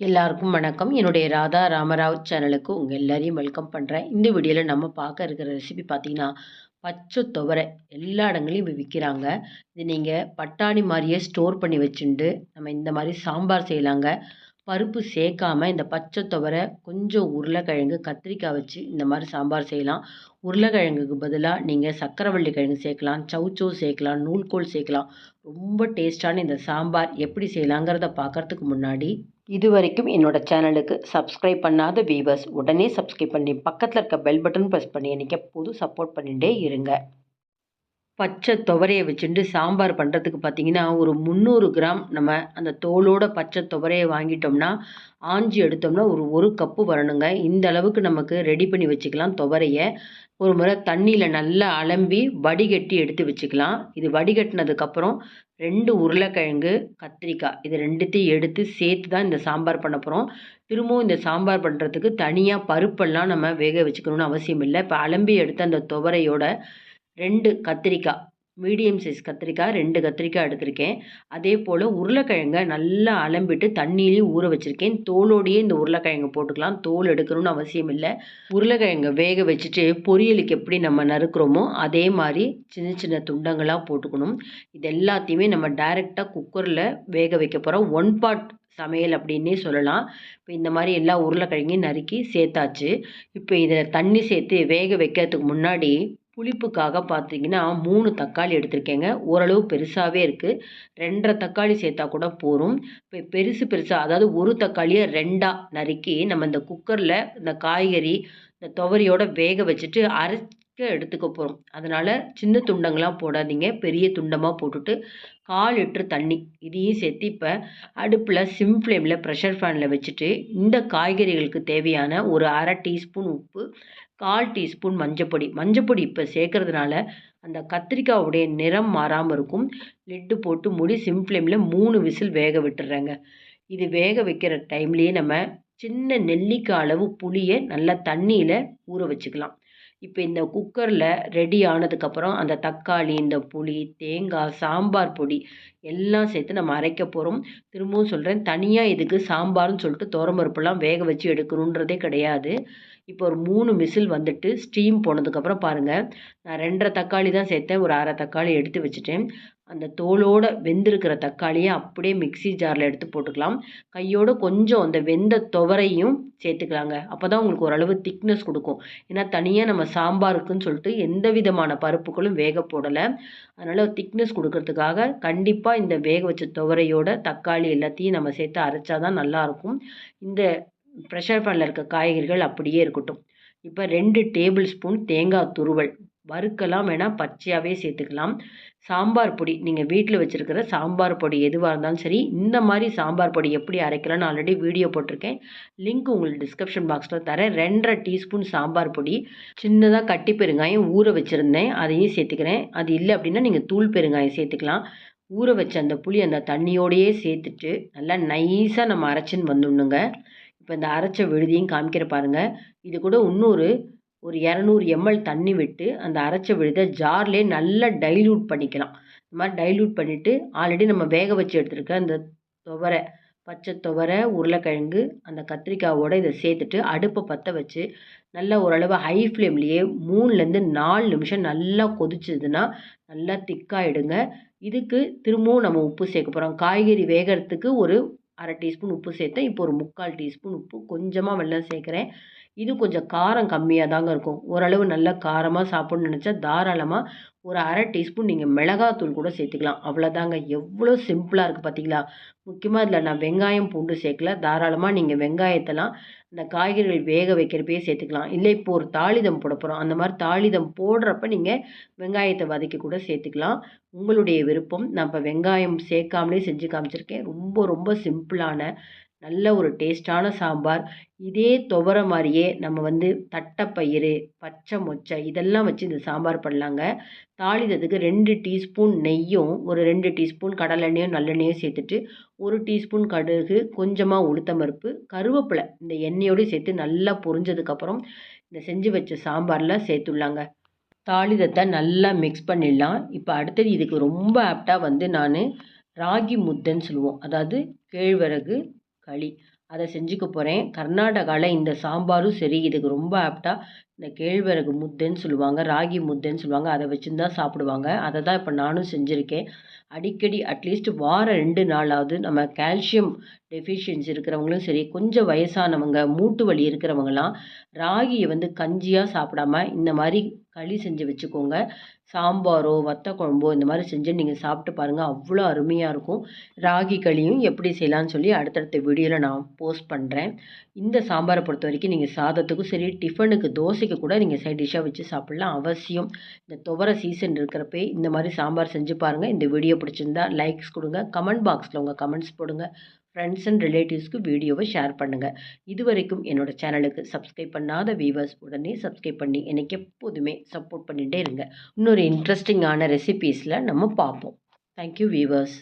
எல்லாருக்கும் வணக்கம். என்னுடைய ராதா ராமராவ் சேனலுக்கு உங்கள் எல்லாரையும் வெல்கம் பண்ணுறேன் இந்த வீடியோவில் நம்ம பார்க்க இருக்கிற ரெசிபி பார்த்திங்கன்னா பச்சை துவரை எல்லா இடங்களையும் இப்போ விற்கிறாங்க இது நீங்கள் பட்டாணி மாதிரியே ஸ்டோர் பண்ணி வச்சுட்டு நம்ம இந்த மாதிரி சாம்பார் செய்யலாங்க. பருப்பு சேர்க்காம இந்த பச்சை துவரை கொஞ்சம் உருளைக்கிழங்கு கத்திரிக்காய் வச்சு இந்த மாதிரி சாம்பார் செய்யலாம். உருளைக்கிழங்குக்கு பதிலாக நீங்கள் சக்கரவள்ளி கிழங்கு சேர்க்கலாம் சவுச்சோ சேர்க்கலாம் நூல்கோல் சேர்க்கலாம். ரொம்ப டேஸ்ட்டான இந்த சாம்பார் எப்படி செய்யலாங்கிறத பார்க்குறதுக்கு முன்னாடி இது வரைக்கும் என்னோட சேனலுக்கு சப்ஸ்கிரைப் பண்ணாத வீவர்ஸ் உடனே சப்ஸ்கிரைப் பண்ணி பக்கத்தில் இருக்க பெல் பட்டன் ப்ரெஸ் பண்ணி எனக்கு எப்போதும் சப்போர்ட் பண்ணிகிட்டே இருங்க. பச்சை துவரையை வச்சுட்டு சாம்பார் பண்ணுறதுக்கு பார்த்திங்கன்னா ஒரு முந்நூறு கிராம் நம்ம அந்த தோலோட பச்சை துவரையை வாங்கிட்டோம்னா ஆஞ்சி எடுத்தோம்னா ஒரு ஒரு கப்பு வரணுங்க. இந்த அளவுக்கு நமக்கு ரெடி பண்ணி வச்சுக்கலாம் துவரையை. ஒரு முறை தண்ணியில் நல்லா அலம்பி வடிகட்டி எடுத்து வச்சுக்கலாம். இது வடிகட்டினதுக்கப்புறம் ரெண்டு உருளைக்கிழங்கு கத்திரிக்காய் இது ரெண்டுத்தையும் எடுத்து சேர்த்து தான் இந்த சாம்பார் பண்ண போகிறோம் திரும்பவும் இந்த சாம்பார் பண்ணுறதுக்கு தனியாக பருப்பெல்லாம் நம்ம வேக வச்சுக்கணும்னு அவசியம் இல்லை. இப்போ அலம்பி எடுத்த அந்த துவரையோட ரெண்டு கத்திரிக்காய் மீடியம் சைஸ் கத்திரிக்காய் ரெண்டு கத்திரிக்காய் எடுத்திருக்கேன். அதே போல் உருளைக்கிழங்கை நல்லா அலம்பிட்டு தண்ணியிலையும் ஊற வச்சுருக்கேன். தோலோடையே இந்த உருளைக்கிழங்கு போட்டுக்கலாம். தோல் எடுக்கணும்னு அவசியம் இல்லை. உருளைக்கிழங்கை வேக வச்சுட்டு பொரியலுக்கு எப்படி நம்ம நறுக்கிறோமோ அதே மாதிரி சின்ன சின்ன துண்டங்களாக போட்டுக்கணும். இது எல்லாத்தையுமே நம்ம டைரெக்டாக குக்கரில் வேக வைக்க போகிறோம் ஒன் பார்ட் சமையல் அப்படின்னே சொல்லலாம். இப்போ இந்த மாதிரி எல்லா உருளைக்கிழங்கையும் நறுக்கி சேர்த்தாச்சு. இப்போ இதில் தண்ணி சேர்த்து வேக வைக்கிறதுக்கு முன்னாடி புளிப்புக்காக பார்த்தீங்கன்னா மூணு தக்காளி எடுத்திருக்கேங்க. ஓரளவு பெருசாகவே இருக்குது ரெண்டரை தக்காளி சேர்த்தா கூட போகும் இப்போ பெருசு பெருசாக அதாவது ஒரு தக்காளியை ரெண்டாக நறுக்கி நம்ம இந்த குக்கரில் இந்த காய்கறி இந்த துவரியோட வேக வச்சுட்டு அரை எடுத்துக்க போகிறோம் அதனால் சின்ன துண்டங்களாக போடாதீங்க. பெரிய துண்டமாக போட்டுட்டு கால் லிட்ரு தண்ணி இதையும் சேர்த்து இப்போ அடுப்பில் சிம் ஃப்ளேமில் ப்ரெஷர் ஃபேனில் வச்சுட்டு இந்த காய்கறிகளுக்கு தேவையான ஒரு அரை டீஸ்பூன் உப்பு கால் டீஸ்பூன் மஞ்சப்பொடி. மஞ்சப்பொடி இப்போ சேர்க்கறதுனால அந்த கத்திரிக்காவுடைய நிறம் மாறாமல் இருக்கும். லிட்டு போட்டு மூடி சிம் ஃப்ளேமில் மூணு விசில் வேக விட்டுறேங்க. இது வேக வைக்கிற டைம்லேயே நம்ம சின்ன நெல்லிக்காய் அளவு புளியை நல்லா தண்ணியில் ஊற வச்சுக்கலாம். இப்போ இந்த குக்கரில் ரெடி ஆனதுக்கப்புறம் அந்த தக்காளி இந்த புளி தேங்காய் சாம்பார் பொடி எல்லாம் சேர்த்து நம்ம அரைக்க போகிறோம் திரும்பவும் சொல்கிறேன் தனியாக இதுக்கு சாம்பார்னு சொல்லிட்டு தோரம்பருப்புலாம் வேக வச்சு எடுக்கணுன்றதே கிடையாது. இப்போ ஒரு மூணு விசில் வந்துட்டு ஸ்டீம் போனதுக்கப்புறம் பாருங்கள் நான் ரெண்டரை தக்காளி தான் சேர்த்தேன் ஒரு அரை தக்காளி எடுத்து வச்சுட்டேன். அந்த தோலோடு வெந்திருக்கிற தக்காளியை அப்படியே மிக்சி ஜாரில் எடுத்து போட்டுக்கலாம். கையோடு கொஞ்சம் அந்த வெந்த துவரையும் சேர்த்துக்கலாங்க. அப்போ தான் உங்களுக்கு ஓரளவு திக்னஸ் கொடுக்கும். ஏன்னா தனியாக நம்ம சாம்பாருக்குன்னு சொல்லிட்டு எந்த விதமான பருப்புகளும் வேக போடலை. அதனால் திக்னஸ் கொடுக்கறதுக்காக கண்டிப்பாக இந்த வேக வச்ச துவரையோட தக்காளி எல்லாத்தையும் நம்ம சேர்த்து அரைச்சா தான் நல்லாயிருக்கும் இந்த ப்ரெஷர் பேனில் இருக்க காய்கறிகள் அப்படியே இருக்கட்டும். இப்போ ரெண்டு டேபிள் ஸ்பூன் தேங்காய் துருவல். வறுக்கலாம் வேணால் பச்சையாகவே சேர்த்துக்கலாம். சாம்பார் பொடி நீங்கள் வீட்டில் வச்சுருக்கிற சாம்பார் பொடி எதுவாக இருந்தாலும் சரி இந்த மாதிரி சாம்பார் பொடி எப்படி அரைக்கலாம்னு ஆல்ரெடி வீடியோ போட்டிருக்கேன். லிங்க் உங்களுக்கு டிஸ்கிரிப்ஷன் பாக்ஸில் தரேன். ரெண்டரை டீஸ்பூன் சாம்பார் பொடி. சின்னதாக கட்டி பெருங்காயம் ஊற வச்சுருந்தேன். அதையும் சேர்த்துக்கிறேன். அது இல்லை அப்படின்னா நீங்கள் தூள் பெருங்காயம் சேர்த்துக்கலாம். ஊற வச்ச அந்த புளி அந்த தண்ணியோடையே சேர்த்துட்டு நல்லா நைஸாக நம்ம அரைச்சின்னு வந்துடணுங்க இப்போ இந்த அரைச்ச விழுதியும் காமிக்கிற பாருங்கள் இது கூட இன்னொரு ஒரு இரநூறு எம்எல் தண்ணி விட்டு அந்த அரைச்ச விழுதை ஜார்லேயே நல்லா டைல்யூட் பண்ணிக்கலாம். இந்த மாதிரி டைல்யூட் பண்ணிவிட்டு ஆல்ரெடி நம்ம வேக வச்சு எடுத்துருக்க அந்த துவரை பச்சை துவரை உருளைக்கிழங்கு அந்த கத்திரிக்காவோட இதை சேர்த்துட்டு அடுப்பை பற்ற வச்சு நல்லா ஓரளவு ஹை ஃப்ளேம்லேயே மூணுலேருந்து நாலு நிமிஷம் நல்லா கொதிச்சதுன்னா நல்லா திக்காகிடுங்க இதுக்கு திரும்பவும் நம்ம உப்பு சேர்க்க போகிறோம் காய்கறி வேகிறதுக்கு ஒரு அரை டீஸ்பூன் உப்பு சேர்த்தேன். இப்போ ஒரு முக்கால் டீஸ்பூன் உப்பு கொஞ்சமாக வெல்லம் சேர்க்குறேன். இது கொஞ்சம் காரம் கம்மியாக தாங்க இருக்கும். ஓரளவு நல்லா காரமாக சாப்பிட்ணுன்னு நினச்சா தாராளமாக ஒரு அரை டீஸ்பூன் நீங்கள் மிளகாத்தூள் கூட சேர்த்துக்கலாம். அவ்வளோதாங்க எவ்வளோ சிம்பிளாக இருக்குது பார்த்தீங்களா முக்கியமாக இதில் நான் வெங்காயம் பூண்டு சேர்க்கல. தாராளமாக நீங்கள் வெங்காயத்தெல்லாம் இந்த காய்கறிகள் வேக வைக்கிறப்பே சேர்த்துக்கலாம். இல்லை இப்போ ஒரு தாளிதம் போட போகிறோம் அந்த மாதிரி தாளிதம் போடுறப்ப நீங்கள் வெங்காயத்தை வதக்கி கூட சேர்த்துக்கலாம். உங்களுடைய விருப்பம். நான் இப்போ வெங்காயம் சேர்க்காமலே செஞ்சு காமிச்சிருக்கேன். ரொம்ப ரொம்ப சிம்பிளான நல்ல ஒரு டேஸ்ட்டான சாம்பார். இதே துவர மாதிரியே நம்ம வந்து தட்டைப்பயிறு பச்சை மொச்சை இதெல்லாம் வச்சு இந்த சாம்பார் பண்ணலாங்க. தாளிதத்துக்கு ரெண்டு டீஸ்பூன் நெய்யும் ஒரு ரெண்டு டீஸ்பூன் கடலெண்ணெயும் நல்லெண்ணெயும் சேர்த்துட்டு ஒரு டீஸ்பூன் கடுகு கொஞ்சமாக உளுத்தம்பருப்பு கருவேப்பிலை இந்த எண்ணெயோடு சேர்த்து நல்லா பொரிஞ்சதுக்கப்புறம் இந்த செஞ்சு வச்ச சாம்பாரில் சேர்த்துடலாங்க. தாளிதத்தை நல்லா மிக்ஸ் பண்ணிடலாம். இப்போ அடுத்தது இதுக்கு ரொம்ப ஆப்டாக வந்து நான் ராகி முத்தைன்னு சொல்லுவோம். அதாவது கேழ்வரகு களி. அதை செஞ்சுக்க போகிறேன் கர்நாடகாவில் இந்த சாம்பாரும் சரி இதுக்கு ரொம்ப ஆப்டாக இந்த கேழ்வரகு முத்தைன்னு சொல்லுவாங்க ராகி முத்தைன்னு சொல்லுவாங்க அதை வச்சுன்னு தான் சாப்பிடுவாங்க. அதை தான் இப்போ நானும் செஞ்சுருக்கேன். அடிக்கடி அட்லீஸ்ட் வாரம் ரெண்டு நாளாவது நம்ம கால்சியம் டெஃபிஷியன்சி இருக்கிறவங்களும் சரி கொஞ்சம் வயசானவங்க மூட்டு வலி இருக்கிறவங்கலாம் ராகியை வந்து கஞ்சியாக சாப்பிடாம இந்த மாதிரி களி செஞ்சு வச்சுக்கோங்க. சாம்பாரோ வத்த குழம்போ இந்த மாதிரி செஞ்சு நீங்கள் சாப்பிட்டு பாருங்கள் அவ்வளோ அருமையாக இருக்கும். ராகி களியும் எப்படி செய்யலான்னு சொல்லி அடுத்தடுத்த வீடியோவில் நான் போஸ்ட் பண்ணுறேன் இந்த சாம்பாரை பொறுத்த வரைக்கும் நீங்கள் சாதத்துக்கும் சரி டிஃபனுக்கு தோசைக்கு கூட நீங்கள் சைட் டிஷ்ஷாக வச்சு சாப்பிட்லாம். அவசியம் இந்த துவர சீசன் இருக்கிறப்பே இந்த மாதிரி சாம்பார் செஞ்சு பாருங்கள் இந்த வீடியோ பிடிச்சிருந்தா லைக்ஸ் கொடுங்க. கமெண்ட் பாக்ஸில் உங்கள் கமெண்ட்ஸ் போடுங்க. ஃப்ரெண்ட்ஸ் அண்ட் ரிலேட்டிவ்ஸ்க்கு வீடியோவை ஷேர் பண்ணுங்கள் இது வரைக்கும் என்னோட சேனலுக்கு சப்ஸ்கிரைப் பண்ணாத வியூவர்ஸ் உடனே சப்ஸ்கிரைப் பண்ணி எனக்கு எப்போதுமே சப்போர்ட் பண்ணிகிட்டே இருங்க. இன்னொரு இன்ட்ரெஸ்டிங்கான ரெசிபீஸில் நம்ம பார்ப்போம். Thank you viewers